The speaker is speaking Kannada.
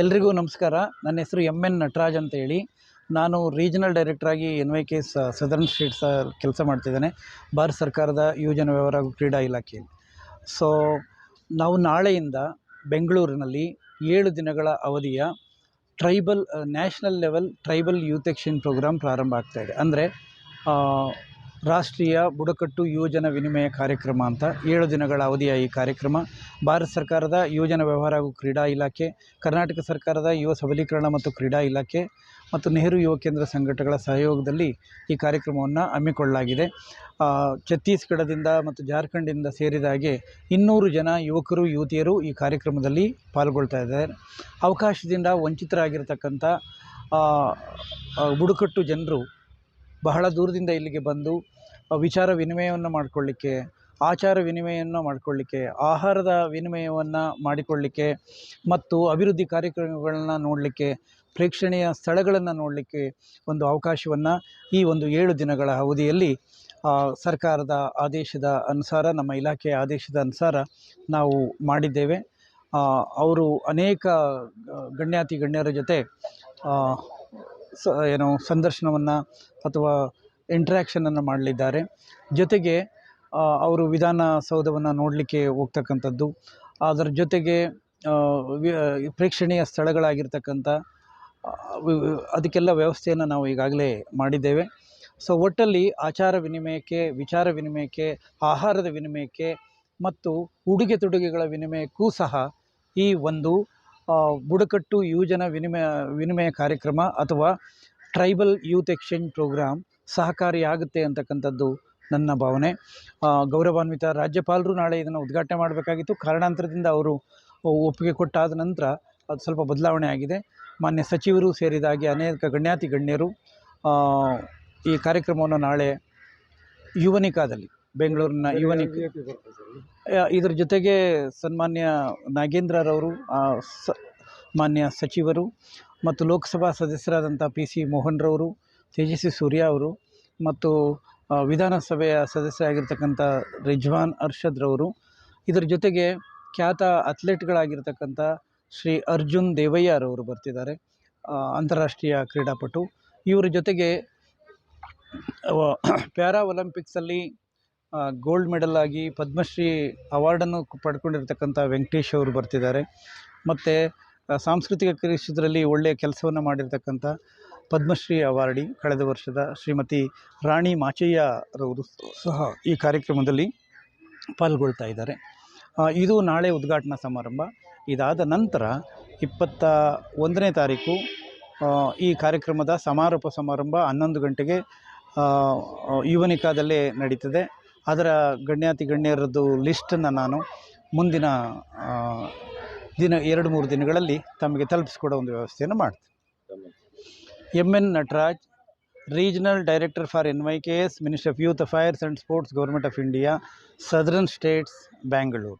ಎಲ್ರಿಗೂ ನಮಸ್ಕಾರ. ನನ್ನ ಹೆಸರು ಎಂ ಎನ್ ನಟರಾಜ್ ಅಂತ ಹೇಳಿ. ನಾನು regional ಡೈರೆಕ್ಟ್ರಾಗಿ N Y K southern southern states ಕೆಲಸ ಮಾಡ್ತಿದ್ದೇನೆ. ಭಾರತ ಸರ್ಕಾರದ ಯುವಜನ ವ್ಯವಹಾರ ಕ್ರೀಡಾ ಇಲಾಖೆಯಲ್ಲಿ. ಸೊ ನಾವು ನಾಳೆಯಿಂದ ಬೆಂಗಳೂರಿನಲ್ಲಿ ಏಳು ದಿನಗಳ ಅವಧಿಯ tribal, national level tribal youth action programme ಪ್ರಾರಂಭ ಆಗ್ತಾಯಿದೆ ಅಂದರೆ ರಾಷ್ಟ್ರೀಯ ಬುಡಕಟ್ಟು ಯುವಜನ ವಿನಿಮಯ ಕಾರ್ಯಕ್ರಮ ಅಂತ ಏಳು ದಿನಗಳ ಅವಧಿಯ ಈ ಕಾರ್ಯಕ್ರಮ. ಭಾರತ ಸರ್ಕಾರದ ಯುವಜನ ವ್ಯವಹಾರ ಹಾಗೂ ಕ್ರೀಡಾ ಇಲಾಖೆ, ಕರ್ನಾಟಕ ಸರ್ಕಾರದ ಯುವ ಸಬಲೀಕರಣ ಮತ್ತು ಕ್ರೀಡಾ ಇಲಾಖೆ ಮತ್ತು ನೆಹರು ಯುವ ಕೇಂದ್ರ ಸಂಘಟನೆಗಳ ಸಹಯೋಗದಲ್ಲಿ ಈ ಕಾರ್ಯಕ್ರಮವನ್ನು ಹಮ್ಮಿಕೊಳ್ಳಲಾಗಿದೆ. ಛತ್ತೀಸ್ಗಢದಿಂದ ಮತ್ತು ಜಾರ್ಖಂಡಿಂದ ಸೇರಿದ ಹಾಗೆ ಇನ್ನೂರು ಜನ ಯುವಕರು, ಯುವತಿಯರು ಈ ಕಾರ್ಯಕ್ರಮದಲ್ಲಿ ಪಾಲ್ಗೊಳ್ತಾ ಇದ್ದಾರೆ. ಅವಕಾಶದಿಂದ ವಂಚಿತರಾಗಿರ್ತಕ್ಕಂಥ ಬುಡಕಟ್ಟು ಜನರು ಬಹಳ ದೂರದಿಂದ ಇಲ್ಲಿಗೆ ಬಂದು ವಿಚಾರ ವಿನಿಮಯವನ್ನು ಮಾಡಿಕೊಳ್ಳಿಕ್ಕೆ, ಆಚಾರ ವಿನಿಮಯವನ್ನು ಮಾಡಿಕೊಳ್ಳಿಕ್ಕೆ, ಆಹಾರದ ವಿನಿಮಯವನ್ನು ಮಾಡಿಕೊಳ್ಳಿಕ್ಕೆ ಮತ್ತು ಅಭಿವೃದ್ಧಿ ಕಾರ್ಯಕ್ರಮಗಳನ್ನ ನೋಡಲಿಕ್ಕೆ, ಪ್ರೇಕ್ಷಣೀಯ ಸ್ಥಳಗಳನ್ನು ನೋಡಲಿಕ್ಕೆ ಒಂದು ಅವಕಾಶವನ್ನು ಈ ಒಂದು ಏಳು ದಿನಗಳ ಅವಧಿಯಲ್ಲಿ ಸರ್ಕಾರದ ಆದೇಶದ ಅನುಸಾರ, ನಮ್ಮ ಇಲಾಖೆಯ ಆದೇಶದ ಅನುಸಾರ ನಾವು ಮಾಡಿದ್ದೇವೆ. ಅವರು ಅನೇಕ ಗಣ್ಯಾತಿ ಗಣ್ಯರ ಜೊತೆ ಸ, ಏನು ಸಂದರ್ಶನವನ್ನು ಅಥವಾ ಇಂಟ್ರ್ಯಾಕ್ಷನನ್ನು ಮಾಡಲಿದ್ದಾರೆ. ಜೊತೆಗೆ ಅವರು ವಿಧಾನಸೌಧವನ್ನು ನೋಡಲಿಕ್ಕೆ ಹೋಗ್ತಕ್ಕಂಥದ್ದು. ಅದರ ಜೊತೆಗೆ ಪ್ರೇಕ್ಷಣೀಯ ಸ್ಥಳಗಳಾಗಿರ್ತಕ್ಕಂಥ ಅದಕ್ಕೆಲ್ಲ ವ್ಯವಸ್ಥೆಯನ್ನು ನಾವು ಈಗಾಗಲೇ ಮಾಡಿದ್ದೇವೆ. ಸೊ ಒಟ್ಟಲ್ಲಿ ಆಚಾರ ವಿನಿಮಯಕ್ಕೆ, ವಿಚಾರ ವಿನಿಮಯಕ್ಕೆ, ಆಹಾರದ ವಿನಿಮಯಕ್ಕೆ ಮತ್ತು ಉಡುಗೆ ತೊಡುಗೆಗಳ ವಿನಿಮಯಕ್ಕೂ ಸಹ ಈ ಒಂದು ಬುಡಕಟ್ಟು ಯುವಜನ ವಿನಿಮಯ ವಿನಿಮಯ ಕಾರ್ಯಕ್ರಮ ಅಥವಾ ಟ್ರೈಬಲ್ ಯೂತ್ ಎಕ್ಸ್ಚೇಂಜ್ ಪ್ರೋಗ್ರಾಮ್ ಸಹಕಾರಿಯಾಗುತ್ತೆ ಅಂತಕ್ಕಂಥದ್ದು ನನ್ನ ಭಾವನೆ. ಗೌರವಾನ್ವಿತ ರಾಜ್ಯಪಾಲರು ನಾಳೆ ಇದನ್ನು ಉದ್ಘಾಟನೆ ಮಾಡಬೇಕಾಗಿತ್ತು. ಕಾರಣಾಂತರದಿಂದ ಅವರು ಒಪ್ಪಿಗೆ ಕೊಟ್ಟಾದ ನಂತರ ಅದು ಸ್ವಲ್ಪ ಬದಲಾವಣೆ ಆಗಿದೆ. ಮಾನ್ಯ ಸಚಿವರು ಸೇರಿದ ಹಾಗೆ ಅನೇಕ ಗಣ್ಯಾತಿ ಗಣ್ಯರು ಈ ಕಾರ್ಯಕ್ರಮವನ್ನು ನಾಳೆ ಯುವನಿಕಾದಲ್ಲಿ ಬೆಂಗಳೂರಿನ ಯುವನಿಕ ಇದರ ಇದ್ರ ಜೊತೆಗೆ ಸನ್ಮಾನ್ಯ ನಾಗೇಂದ್ರರವರು ಸ ಮಾನ್ಯ ಸಚಿವರು ಮತ್ತು ಲೋಕಸಭಾ ಸದಸ್ಯರಾದಂಥ ಪಿ ಸಿ ಮೋಹನ್ರವರು ತೇಜಸ್ವಿ ಸೂರ್ಯ ಅವರು ಮತ್ತು ವಿಧಾನಸಭೆಯ ಸದಸ್ಯರಾಗಿರ್ತಕ್ಕಂಥ ರಿಜ್ವಾನ್ ಅರ್ಷದ್ರವರು ಇದರ ಜೊತೆಗೆ ಖ್ಯಾತ ಅಥ್ಲೆಟ್ಗಳಾಗಿರ್ತಕ್ಕಂಥ ಶ್ರೀ ಅರ್ಜುನ್ ದೇವಯ್ಯರವರು ಬರ್ತಿದ್ದಾರೆ ಅಂತಾರಾಷ್ಟ್ರೀಯ ಕ್ರೀಡಾಪಟು. ಇವರ ಜೊತೆಗೆ ಪ್ಯಾರಾ ಒಲಿಂಪಿಕ್ಸಲ್ಲಿ ಗೋಲ್ಡ್ ಮೆಡಲ್ ಆಗಿ ಪದ್ಮಶ್ರೀ ಅವಾರ್ಡನ್ನು ಪಡ್ಕೊಂಡಿರ್ತಕ್ಕಂಥ ವೆಂಕಟೇಶ್ ಅವರು ಬರ್ತಿದ್ದಾರೆ. ಮತ್ತು ಸಾಂಸ್ಕೃತಿಕ ಕ್ಷೇತ್ರದಲ್ಲಿ ಒಳ್ಳೆಯ ಕೆಲಸವನ್ನು ಮಾಡಿರ್ತಕ್ಕಂಥ ಪದ್ಮಶ್ರೀ ಅವಾರ್ಡಿ ಕಳೆದ ವರ್ಷದ ಶ್ರೀಮತಿ ರಾಣಿ ಮಾಚಯ್ಯರವರು ಸಹ ಈ ಕಾರ್ಯಕ್ರಮದಲ್ಲಿ ಪಾಲ್ಗೊಳ್ತಾ ಇದ್ದಾರೆ. ಇದು ನಾಳೆ ಉದ್ಘಾಟನಾ ಸಮಾರಂಭ. ಇದಾದ ನಂತರ ಇಪ್ಪತ್ತ ಒಂದನೇ ತಾರೀಕು ಈ ಕಾರ್ಯಕ್ರಮದ ಸಮಾರೋಪ ಸಮಾರಂಭ ಹನ್ನೊಂದು ಗಂಟೆಗೆ ಯುವನಿಕಾದಲ್ಲೇ ನಡೀತದೆ. ಅದರ ಗಣ್ಯಾತಿ ಗಣ್ಯರದ್ದು ಲಿಸ್ಟನ್ನು ನಾನು ಮುಂದಿನ ದಿನ ಎರಡು ಮೂರು ದಿನಗಳಲ್ಲಿ ತಮಗೆ ತಲುಪಿಸ್ಕೊಡೋ ಒಂದು ವ್ಯವಸ್ಥೆಯನ್ನು ಮಾಡ್ತೀನಿ. M N Nataraj regional director for N Y K S ministry of youth affairs and sports government of India southern states Bangalore